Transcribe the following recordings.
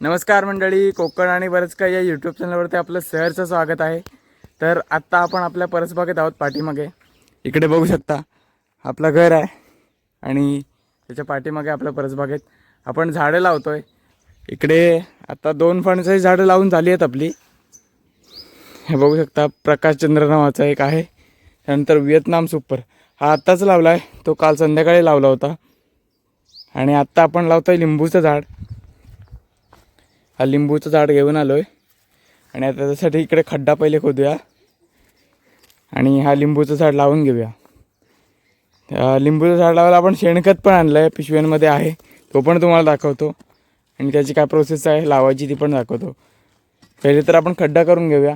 नमस्कार मंडळी कोकण आणि बरंच काही या यूट्यूब चॅनलवरती आपलं सहरचं स्वागत आहे. तर आत्ता आपण आपल्या परसबागेत आहोत पाठीमागे. इकडे बघू शकता आपलं घर आहे आणि त्याच्या पाठीमागे आपल्या परसबागेत आपण झाडं लावतो आहे इकडे आत्ता दोन फणसाची झाडं लावून झाली आहेत आपली. हे बघू शकता प्रकाशचंद्र नावाचा एक आहे. त्यानंतर व्हिएतनाम सुपर. हा आत्ताच लावला आहे तो काल संध्याकाळी लावला होता. आणि आत्ता आपण लावतो आहे लिंबूचं झाड. हा लिंबूचं झाड घेऊन आलो आहे आणि आता त्यासाठी इकडे खड्डा पहिले खोदूया. आणि हा लिंबूचं झाड लावून घेऊया. त्या लिंबूचं झाड लावायला आपण शेणखत पण आणलं आहे पिशव्यांमध्ये आहे. तो पण तुम्हाला दाखवतो. आणि त्याची काय प्रोसेस आहे लावायची ती पण दाखवतो. पहिले तर आपण खड्डा करून घेऊया.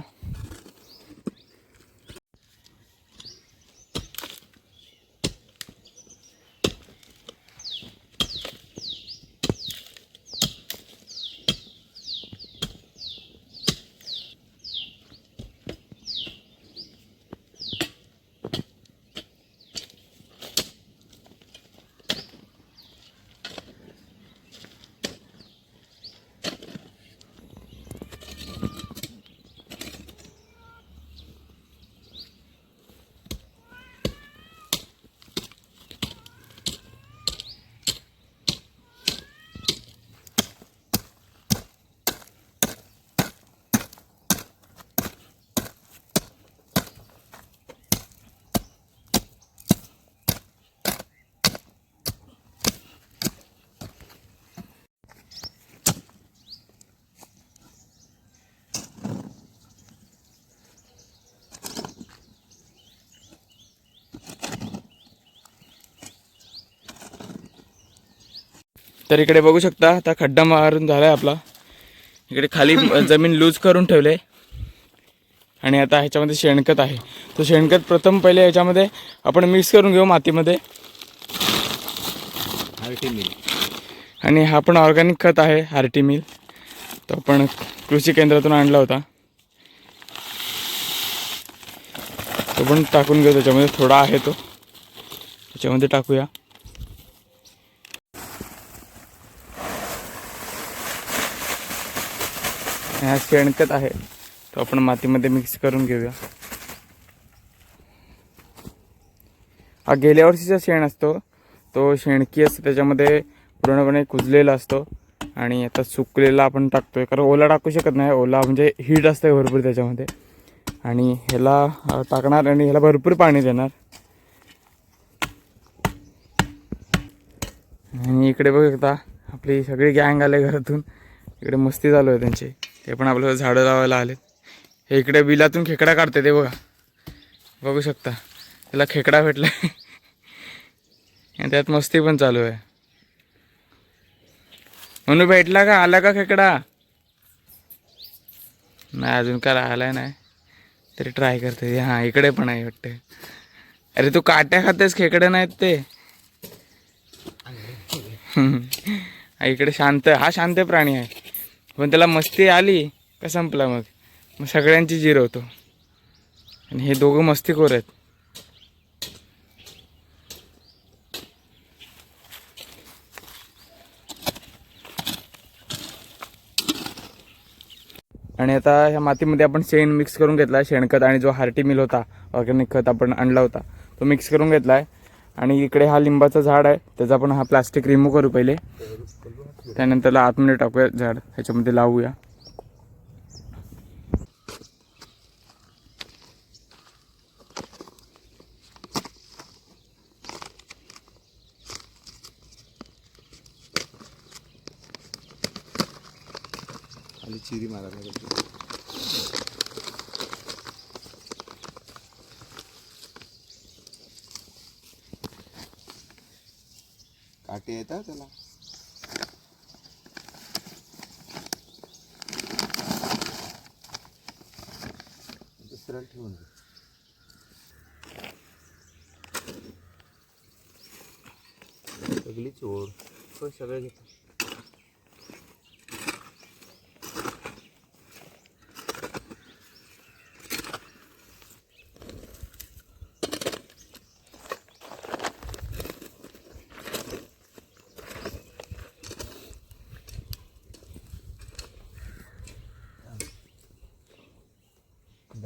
तर इकडे बघू शकता आता खड्डा मारून झाला आहे आपला. इकडे खाली जमीन लूज करून ठेवले आणि आता ह्याच्यामध्ये शेणखत आहे. तो शेणखत प्रथम पहिले ह्याच्यामध्ये आपण मिक्स करून घेऊ मातीमध्ये. आणि हा पण ऑर्गॅनिक खत आहे आरटी मिल तो आपण कृषी केंद्रातून आणला होता. तो पण टाकून घेऊ त्याच्यामध्ये थोडा आहे तो. त्याच्यामध्ये टाकूया. हा शेणखत आहे. तो आपण मातीमध्ये मिक्स करून घेऊया. हा गेल्या वर्षीचा शेण असतो. तो शेणकी असतो त्याच्यामध्ये पूर्णपणे कुजलेला असतो. आणि आता सुकलेला आपण टाकतोय. कारण ओला टाकू शकत नाही. ओला म्हणजे हीट असते भरपूर त्याच्यामध्ये. आणि ह्याला टाकणार आणि ह्याला भरपूर पाणी देणार. आणि इकडे बघू आपली सगळी गँग आले घरातून. इकडे मस्ती चालू आहे त्यांची. ते पण आपल्याला झाडं लावायला आलेत. हे इकडे बिलातून खेकडा काढते ते बघा. बघू शकता. त्याला खेकडा भेटला आणि त्यात मस्ती पण चालू आहे. म्हणून भेटला का? आला का खेकडा? नाही अजून काय आलाय नाही. तरी ट्राय करते. हां इकडे पण आहे वाटते. अरे तू काट्या खातेस? खेकडे नाहीत ते. इकडे शांत हा शांत प्राणी आहे. पण त्याला मस्ती आली का संपला मग. मग सगळ्यांची जिरवतो आणि हे दोघं मस्तीखोर आहेत. आणि आता ह्या मातीमध्ये आपण शेण मिक्स करून घेतला आहे शेणखत आणि जो हार्टी मिल होता ऑर्गॅनिक खत आपण आणला होता तो मिक्स करून घेतला आहे आणि इकडे हा लिंबाचं झाड आहे. त्याचा आपण हा प्लास्टिक रिमूव्ह करू पहिले. त्यानंतरला आतमध्ये टाकूया झाड. ह्याच्यामध्ये लावूया. खाली चिरी मारायला काटे येतात त्याला? दुसऱ्याला ठेवून घे. सगळीच ओढ. हो, सगळं घेतो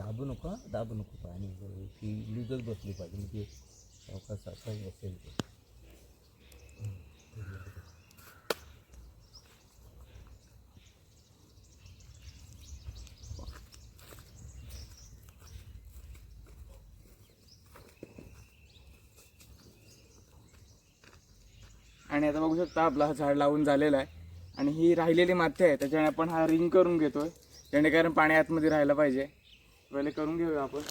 दाबू नका दाबू नको पाणी ती लूजच बसली पाहिजे. म्हणजे सावकाश सावकाश बसेल ते. आणि आता बघू शकता आपला हा झाड लावून झालेला आहे. आणि ही राहिलेली माती आहे. त्याच्याने आपण हा रिंग करून घेतोय. जेणेकरून पाणी आतमध्ये राहायला पाहिजे. पहिले करून घेऊया आपण.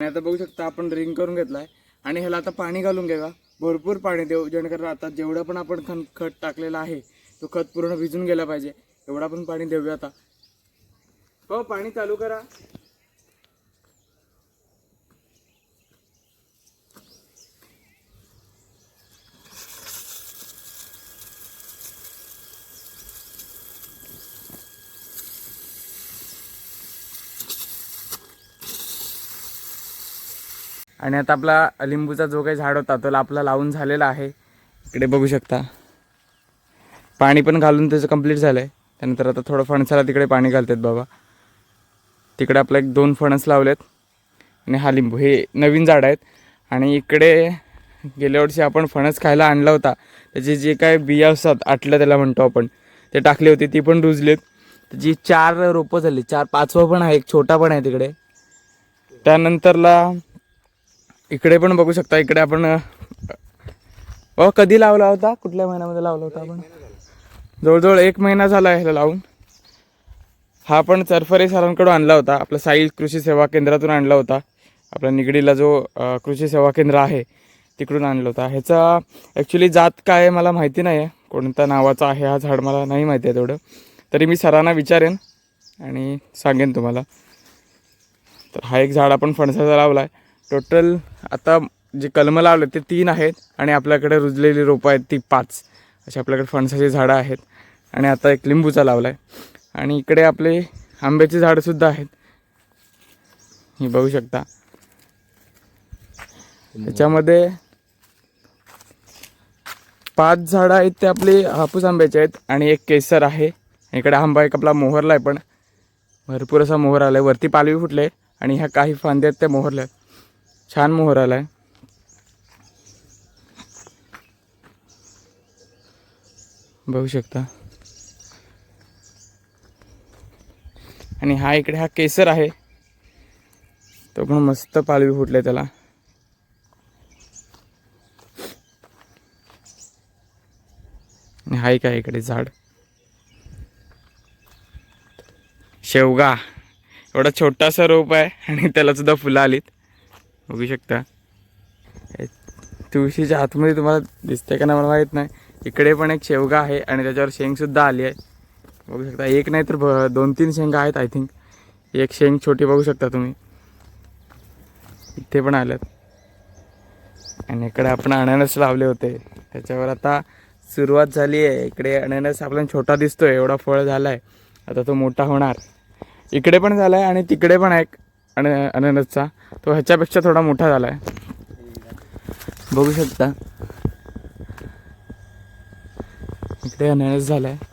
आता बघू शकता आपण ड्रिंक करून घेतलाय. आणि ह्याला आता पाणी घालून घ्या भरपूर पाणी देऊ जेणेकरून आता जेवढं पण आपण खन खत टाकलेलं आहे तो खत पूर्ण भिजून गेला पाहिजे. एवढा पण पाणी देऊया आता. हो पाणी चालू करा. आणि आता आपला लिंबूचा जो काही झाड होता तो आपला लावून झालेला आहे. इकडे बघू शकता. पाणी पण घालून त्याचं कंप्लीट झालं आहे त्यानंतर आता थोडं फणसाला तिकडे पाणी घालतात बाबा. तिकडे आपलं एक दोन फणस लावलेत. आणि हा लिंबू हे नवीन झाड आहेत. आणि इकडे गेल्या वर्षी आपण फणस खायला आणला होता. त्याचे जे काय बिया असतात आटलं त्याला म्हणतो आपण ते टाकले होते ती पण रुजलेत. त्याची चार रोपं झाली चार पाचवं पण आहे एक छोटा पण आहे तिकडे. त्यानंतरला इकडे पण बघू शकता इकडे आपण अ कधी लावला होता? कुठल्या महिन्यामध्ये लावला होता आपण? जवळजवळ एक महिना झाला ह्याला लावून. हा पण चरफरे सरांकडून आणला होता. आपला साईल कृषी सेवा केंद्रातून आणला होता. आपल्या निगडीला जो कृषी सेवा केंद्र आहे तिकडून आणला होता. ह्याचा ॲक्च्युली जात काय आहे मला माहिती नाही आहे कोणत्या नावाचा आहे हा झाड मला नाही माहिती आहे तेवढं. तरी मी सरांना विचारेन आणि सांगेन तुम्हाला. तर हा एक झाड आपण फणसाचा लावला आहे टोटल आता जे कलमं लावले ते तीन आहेत आणि आपल्याकडे रुजलेली रोपं आहेत ती पाच. अशी आपल्याकडे फणसाची झाडं आहेत आणि आता एक लिंबूचा लावला आहे आणि इकडे आपले आंब्याची झाडंसुद्धा आहेत. हे बघू शकता. त्याच्यामध्ये पाच झाडं आहेत ते आपले हापूस आंब्याचे आहेत आणि एक केसर आहे. इकडे आंबा एक आपला मोहरला आहे पण. भरपूर असा मोहर आला आहे वरती पालवी फुटले आणि ह्या काही फांद्या आहेत त्या मोहरल्या आहेत छान मोहर आला आहे बघू शकता. आणि हा इकडे हा केसर आहे. तो पण मस्त पालवी फुटले त्याला. आणि हा इकडे झाड. शेवगा. एवढा छोटासा रोप आहे आणि त्याला सुद्धा फुलं आलीत. बघू शकता. तुळशीच्या आतमध्ये तुम्हाला दिसते का नाही मला माहीत नाही. इकडे पण एक शेवगा आहे आणि त्याच्यावर शेंगसुद्धा आली आहे. बघू शकता एक नाही तर भ- दोन तीन शेंगा आहेत आय थिंक एक शेंग छोटी बघू शकता तुम्ही. इथे पण आल्यात. आणि इकडे आपण अननस लावले होते. त्याच्यावर आता सुरुवात झाली आहे. इकडे अननस आपल्याला छोटा दिसतोय एवढा फळ झाला आहे आता तो मोठा होणार. इकडे पण झाला आहे आणि तिकडे पण आहे. अन अननसचा तो ह्याच्यापेक्षा थोडा मोठा झाला आहे बघू शकता. इकडे अननस झाला आहे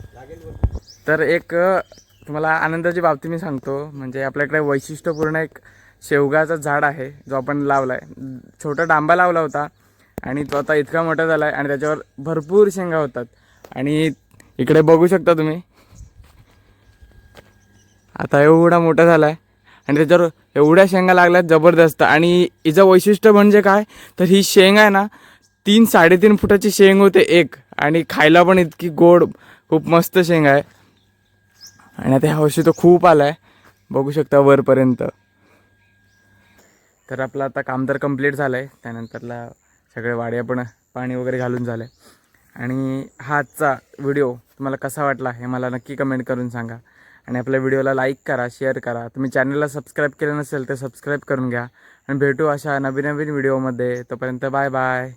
तर एक तुम्हाला आनंदाची बाबती मी सांगतो म्हणजे आपल्याकडे वैशिष्ट्यपूर्ण एक शेवगाचा झाड आहे जो आपण लावला आहे छोटा डांबा लावला होता आणि तो आता इतका मोठा झाला आहे आणि त्याच्यावर भरपूर शेंगा होतात. आणि इकडे बघू शकता तुम्ही. आता एवढा मोठा झाला आहे आणि त्याच्यावर एवढ्या शेंगा लागल्यात जबरदस्त. आणि हिचं वैशिष्ट्य म्हणजे काय? तर ही शेंग आहे ना तीन साडेतीन फुटाची शेंग होते एक. आणि खायला पण इतकी गोड खूप मस्त शेंग आहे. आणि आता ह्या वर्षी तो खूप आला आहे बघू शकता वरपर्यंत. तर आपलं आता काम तर कंप्लीट झालं आहे त्यानंतरला सगळे वाड्या पण पाणी वगैरे घालून झालं आहे आणि हा आजचा व्हिडिओ तुम्हाला कसा वाटला हे मला नक्की कमेंट करून सांगा. आणि आपल्या व्हिडिओला लाईक करा शेअर करा. तुम्ही चॅनलला सबस्क्राईब केलं नसेल तर सबस्क्राईब करून घ्या. आणि भेटू अशा नवीन नवीन व्हिडिओमध्ये तोपर्यंत बाय बाय